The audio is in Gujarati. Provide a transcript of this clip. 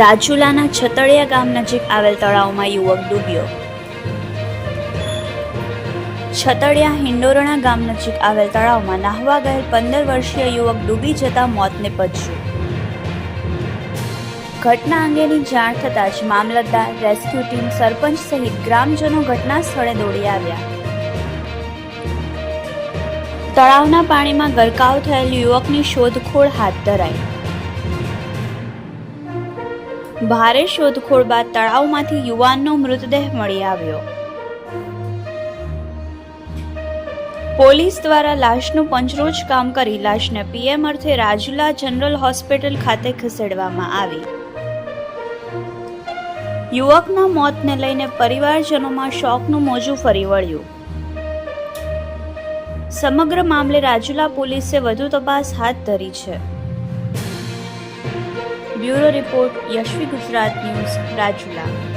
રાજુલાના છતળિયા ગામ નજીક આવેલ તળાવમાં યુવક ડૂબ્યો. છતડિયા હિંડોરણા ગામ નજીક આવેલ તળાવમાં નાહવા ગયેલ પંદર વર્ષીય યુવક ડૂબી જતા મોતને પચ્યું ઘટના અંગેની જાણ થતાં જ મામલતદાર, રેસ્ક્યુ ટીમ, સરપંચ સહિત ગ્રામજનો ઘટના સ્થળે દોડી આવ્યા. તળાવના પાણીમાં ગરકાવ થયેલ યુવકની શોધખોળ હાથ ધરાઈ. ભારે શોધખોળ બાદ તળાવમાંથી યુવાનનો મૃતદેહ મળી આવ્યો. પોલીસ દ્વારા લાશનું પંચરોજ કામ કરી લાશને પીએમ અર્થે રાજુલા જનરલ હોસ્પિટલ ખાતે ખસેડવામાં આવી. યુવકના મોતને લઈને પરિવારજનોમાં શોકનું મોજું ફરી વળ્યું. સમગ્ર મામલે રાજુલા પોલીસે વધુ તપાસ હાથ ધરી છે. Bureau report Yashvi Gujarat news Rajula.